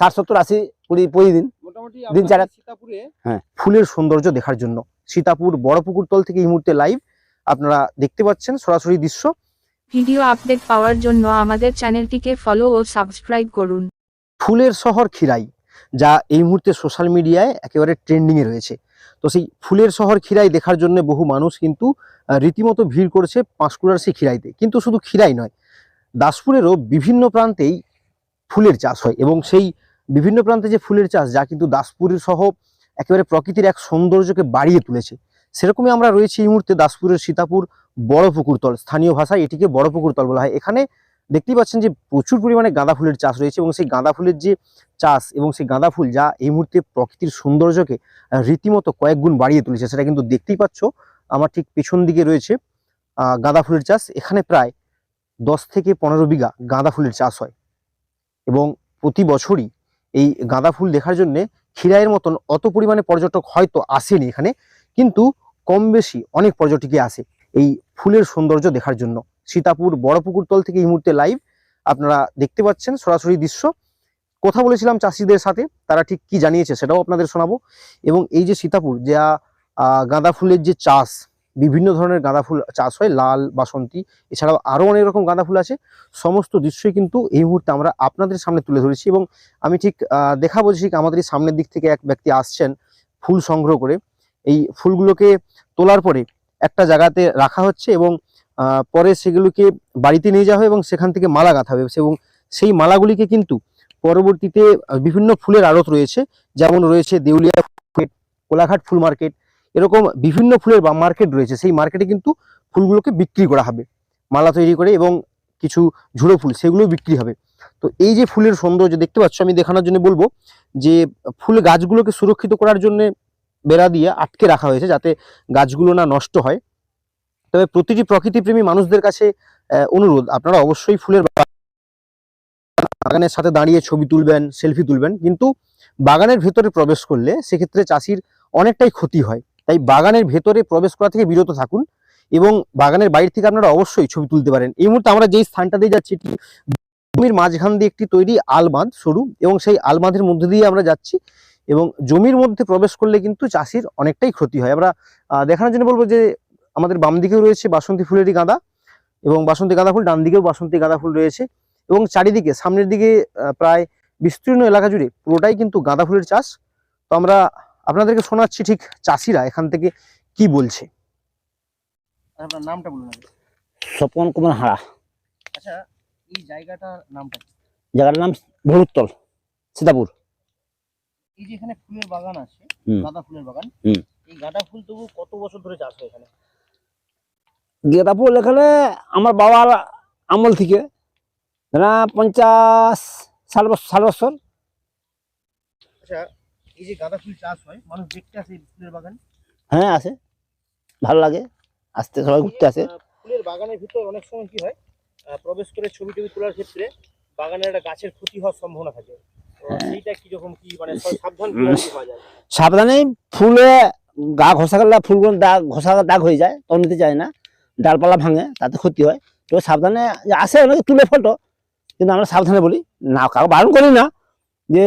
ষাট সত্তর আশি কুড়ি প্রতিদিন মোটামুটি দিন আপনাদের চারেক। সীতাপুরে? হ্যাঁ ফুলের সৌন্দর্য দেখার জন্য। সীতাপুর বড় পুকুর তল থেকে এই মুহূর্তে লাইভ আপনারা দেখতে পাচ্ছেন সরাসরি দৃশ্য। ভিডিও আপডেট পাওয়ার জন্য আমাদের চ্যানেলটিকে ফলো ও সাবস্ক্রাইব করুন। ফুলের শহর খিরাই যা এই মুহূর্তে সোশ্যাল মিডিয়ায় একেবারে ট্রেন্ডিংয়ে রয়েছে। তো সেই ফুলের শহর খিরাই দেখার জন্য বহু মানুষ কিন্তু রীতিমতো ভিড় করেছে পাঁশকুড়ার সেই খিরাইতে। কিন্তু শুধু খিরাই নয় দাসপুরেরও বিভিন্ন প্রান্তেই ফুলের চাষ হয় এবং সেই বিভিন্ন প্রান্তে যে ফুলের চাষ, যা কিন্তু দাসপুরের সহ একেবারে প্রকৃতির এক সৌন্দর্যকে বাড়িয়ে তুলেছে, সেরকমই আমরা রয়েছি এই মুহূর্তে দাসপুরের সীতাপুর বড় পুকুরতল স্থানীয় ভাষায় এটিকে বড় পুকুরতল বলা হয়। এখানে দেখতেই পাচ্ছেন যে প্রচুর পরিমাণে গাঁদা ফুলের চাষ রয়েছে এবং সেই গাঁদা ফুলের যে চাষ এবং সেই গাঁদা ফুল যা এই মুহূর্তে প্রকৃতির সৌন্দর্যকে রীতিমতো কয়েক গুণ বাড়িয়ে তুলেছে, সেটা কিন্তু দেখতেই পাচ্ছ। আমার ঠিক পেছন দিকে রয়েছে গাঁদা ফুলের চাষ। এখানে প্রায় দশ থেকে পনেরো বিঘা গাঁদা ফুলের চাষ হয় এবং প্রতি বছরই এই গাঁদা ফুল দেখার জন্য খিরাইয়ের মতন অত পরিমাণে পর্যটক হয়তো আসেনি এখানে, কিন্তু কম বেশি অনেক পর্যটকই আসে এই ফুলের সৌন্দর্য দেখার জন্য। সীতাপুর বড় পুকুর তল থেকে এই মুহূর্তে লাইভ আপনারা দেখতে পাচ্ছেন সরাসরি দৃশ্য। কথা বলেছিলাম চাষিদের সাথে, তারা ঠিক কি জানিয়েছে সেটাও আপনাদের শোনাবো। এবং এই যে সীতাপুর, যা গাঁদা ফুলের যে চাষ বিভিন্ন ধরনের গাঁদা ফুল চাষ হয়, লাল, বাসন্তী, এছাড়াও আরও অনেক রকম গাঁদা ফুল আছে। সমস্ত দৃশ্যই কিন্তু এই মুহূর্তে আমরা আপনাদের সামনে তুলে ধরেছি এবং আমি ঠিক দেখাবো যে ঠিক আমাদের সামনের দিক থেকে এক ব্যক্তি আসছেন ফুল সংগ্রহ করে। এই ফুলগুলোকে তোলার পরে একটা জায়গাতে রাখা হচ্ছে এবং পরে সেগুলোকে বাড়িতে নিয়ে যাওয়া হয় এবং সেখান থেকে মালা গাঁথা হবে। এবং সেই মালাগুলিকে কিন্তু পরবর্তীতে বিভিন্ন ফুলের আড়ত রয়েছে। যেমন রয়েছে দেউলিয়া মার্কেট, কোলাঘাট ফুল মার্কেট এরকম বিভিন্ন ফুলের মার্কেট রয়েছে, সেই মার্কেটে কিন্তু ফুলগুলোকে বিক্রি করা হবে। মালা তৈরি করে এবং কিছু ঝুড়ো ফুল সেগুলো বিক্রি হবে। তো এই যে ফুলের সৌন্দর্য দেখতে পাচ্ছ, আমি দেখানোর জন্য বলব যে ফুল গাছগুলোকে সুরক্ষিত করার জন্য বেড়া দিয়ে আটকে রাখা হয়েছে যাতে গাছগুলো না নষ্ট হয়। তবে প্রতিটি প্রকৃতিপ্রেমী মানুষদের কাছে অনুরোধ, আপনারা অবশ্যই ফুলের বা- বাগানের সাথে দাঁড়িয়ে ছবি তুলবেন, সেলফি তুলবেন। কিন্তু বাগানের ভেতরে প্রবেশ করলে সেক্ষেত্রে চাষির অনেকটাই ক্ষতি হয়। তাই বাগানের ভেতরে প্রবেশ করা থেকে বিরত থাকুন এবং বাগানের বাইরে থেকে আপনারা অবশ্যই ছবি তুলতে পারেন। এই মুহূর্তে আমরা যেই স্থানটা দিয়ে যাচ্ছি, এটি জমির মাঝখান দিয়ে একটি তৈরি আলবাঁধ সরু এবং সেই আলবাঁধের মধ্যে দিয়ে আমরা যাচ্ছি এবং জমির মধ্যে প্রবেশ করলে কিন্তু চাষির অনেকটাই ক্ষতি হয়। আমরা দেখানোর জন্য বলব যে আমাদের বাম দিকেও রয়েছে বাসন্তী ফুলেরই গাঁদা এবং বাসন্তী গাঁদা ফুল, ডান দিকেও বাসন্তী গাঁদা ফুল রয়েছে এবং চারিদিকে, সামনের দিকে প্রায় বিস্তীর্ণ এলাকা জুড়ে পুরোটাই কিন্তু গাঁদা ফুলের চাষ। তো আমরা আপনাদেরকে শোনাচ্ছি ঠিক চাষিরা এখান থেকে কি বলছে। আপনার নামটা বলুন স্বপন কুমার হাড়া আচ্ছা এই জায়গাটার নামটা জায়গাটার নাম ভরুত্তল সীতাপুর। এই যে এখানে ফুলের বাগান আছে গাঁদা ফুলের বাগান এই গাঁদা ফুল তবু কত বছর ধরে চাষ হয় এখানে? গেঁদা ফুল এখানে আমার বাবার আমল থেকে না পঞ্চাশ ষাট বছর ষাট বছর। আচ্ছা এই যে গাঁদা ফুল চাষ হয় মানুষ দেখতে আসে ফুলের বাগান? হ্যাঁ আসে ভালো লাগে। আসতে সবাই ঘুরতে আসে। ফুলের বাগানের ভিতর অনেক সময় কি হয় প্রবেশ করে ছবি টবি তোলার ক্ষেত্রে বাগানের একটা গাছের ক্ষতি হওয়ার সম্ভাবনা থাকে। তো সেইটা কি মানে সাবধান সাবধানে ফুলে গা ঘষা গেলে ফুলগুলো দাগ ঘষা দাগ হয়ে যায় তখন নিতে চায় না। ডালপালা ভাঙে তাতে ক্ষতি হয়। তো সাবধানে আসে অনেকে তুলে ফটো কিন্তু আমরা সাবধানে বলি না কারও বারণ করি না যে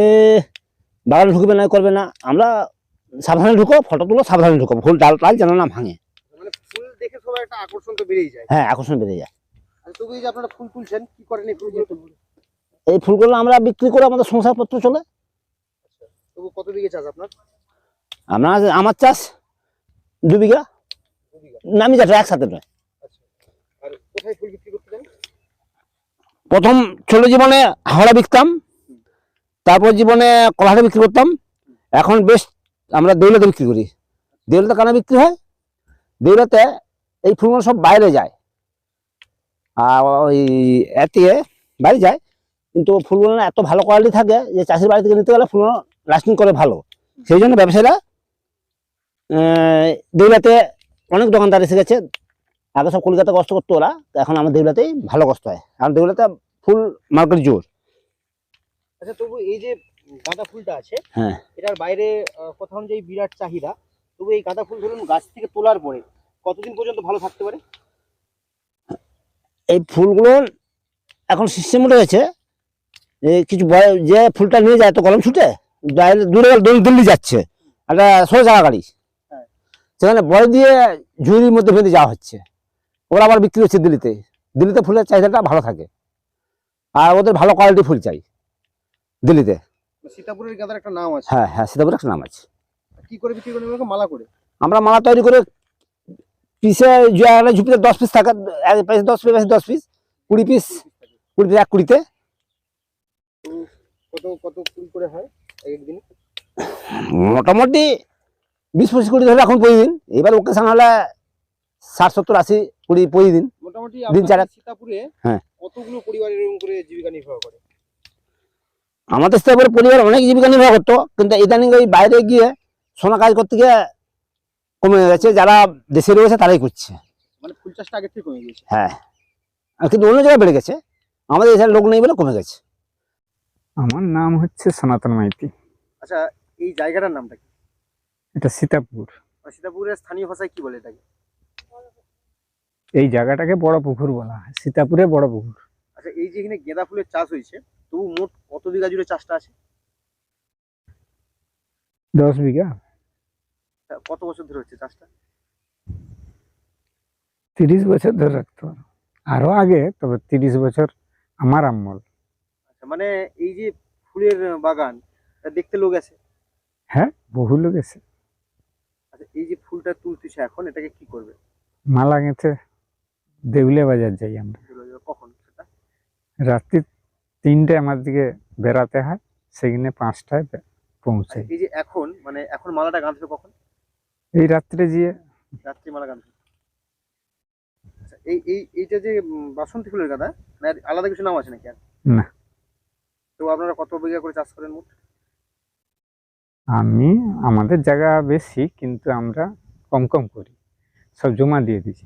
বাগানে ঢুকবে না করবে না। আমরা সাবধানে ঢুকো ফটো তুলো সাবধানে ঢুকো ফুল ডাল টাল যেন না ভাঙে। মানে ফুল দেখে সবার একটা আকর্ষণ তো যায়। হ্যাঁ আকর্ষণ বেড়ে যায়। এই যে আপনারা ফুল তুলছেন কি করেন এই ফুলগুলো? আমরা বিক্রি করে আমাদের সংসারপত্র চলে। কত বিঘে চাষ আপনার? আমরা আমার চাষ দু বিঘা। নামি যাচ্ছে একসাথে নয়। বিক্রি প্রথম ছোট জীবনে হাওড়া বিকতাম। তারপর জীবনে কলাহাটে বিক্রি করতাম। এখন বেশ আমরা দেউলাতে বিক্রি করি। দেউলাতে কেন বিক্রি হয়? দেউলাতে এই ফুলগুলো সব বাইরে যায়। আর ওই এতে বাইরে যায়। কিন্তু ফুলগুলো এত ভালো কোয়ালিটি থাকে যে চাষির বাড়ি থেকে নিতে গেলে ফুলগুলো লাস্টিং করে ভালো। সেই জন্য ব্যবসায়ীরা দেউলাতে অনেক দোকানদার এসে গেছে। আগে সব কলকাতা কষ্ট করতো ওরা। এখন আমার দেউলাতেই ভালো কষ্ট হয়। কারণ দেউলাতে ফুল মার্কেট জোর। আচ্ছা তবু এই যে গাঁদা ফুলটা আছে হ্যাঁ। এটার বাইরে কোথাও যে বিরাট চাহিদা। তবু এই গাঁদা ফুল ধরুন গাছ থেকে তোলার পরে কতদিন পর্যন্ত ভালো থাকতে পারে? এই ফুলগুলো এখন সিস্টেম রয়েছে এই কিছু যে ফুলটা নিয়ে যায় তো কলম ছুটে দূরে দিল্লি যাচ্ছে। একটা ষোলো চাকা গাড়ি। হ্যাঁ। সেখানে বয় দিয়ে ঝুড়ির মধ্যে বেঁধে যাওয়া হচ্ছে। ওরা আবার বিক্রি হচ্ছে দিল্লিতে। দিল্লিতে ফুলের চাহিদাটা ভালো থাকে। আর ওদের ভালো কোয়ালিটি ফুল চাই। দিল্লিতে? সীতাপুরের গাঁদার একটা নাম আছে। হ্যাঁ হ্যাঁ সীতাপুর একটা নাম আছে। কি করে বিক্রি করেন মালা করে। আমরা মালা তৈরি করে পিসে একটা ঝুপিতে দশ পিস থাকে দশ পিস দশ পিস কুড়ি পিস কুড়ি পিস এক কুড়িতে। কত কত ফুল করে হয় একদিন? মোটামুটি বিশ পঁচিশ কুড়ি ধরে এখন প্রতিদিন। এবার ওকেশন হলে ষাট সত্তর আশি কুড়ি প্রতিদিন। মোটামুটি দিন চারেক। সীতাপুরে হ্যাঁ। কতগুলো পরিবার এরকম করে জীবিকা নির্বাহ করে? আমাদের স্থাপের পরিবার অনেক জীবিকা নির্বাহ করতো কিন্তু ইদানিং ওই বাইরে গিয়ে সোনা কাজ করতে গিয়ে কমে গেছে যারা দেশে রয়েছে তারাই করছে। মানে ফুল চাষটা আগের থেকে কমে গিয়েছে। হ্যাঁ। আর কিন্তু অন্য জায়গায় বেড়ে গেছে আমাদের এখানে লোক নেই বলে কমে গেছে। আমার নাম হচ্ছে সনাতন মাইতি। আচ্ছা এই জায়গাটার নামটা কি? এটা সীতাপুর। আর সীতাপুরের স্থানীয় ভাষায় কি বলে এটাকে? এই জায়গাটাকে বড় পুকুর বলা হয় সীতাপুরে বড় পুকুর। আচ্ছা এই যে এখানে গেঁদা ফুলের চাষ হয়েছে তবু মোট কত বিঘা জুড়ে চাষটা আছে? দশ বিঘা? তা কত বছর ধরে হচ্ছে চাষটা? তিরিশ বছর ধরে রাখতে আরও আগে তবে তিরিশ বছর আমার আমল আচ্ছা মানে এই যে ফুলের বাগান দেখতে লোক আছে? হ্যাঁ বহু লোক এসে আচ্ছা এই যে ফুলটা তুলতেছে এখন এটাকে কি করবে? মালা গেঁথে দেউলিয়া বাজার যাই আমরা। কখন সেটা? রাত্রি তিনটে আমার দিকে বেড়াতে হয় সেখানে পাঁচটায় পৌঁছে। এই যে এখন মানে এখন মালাটা গাঁথবে কখন? এই রাত্রে গিয়ে। রাত্রি মালা গাঁথবে। আচ্ছা এই এই এইটা যে বাসন্তী ফুলের গাদা না আলাদা কিছু নাম আছে নাকি আর? না। তো আপনারা কত বিঘা করে চাষ করেন মোট? আমি আমাদের জায়গা বেশি কিন্তু আমরা কম কম করি। সব জমা দিয়ে দিছি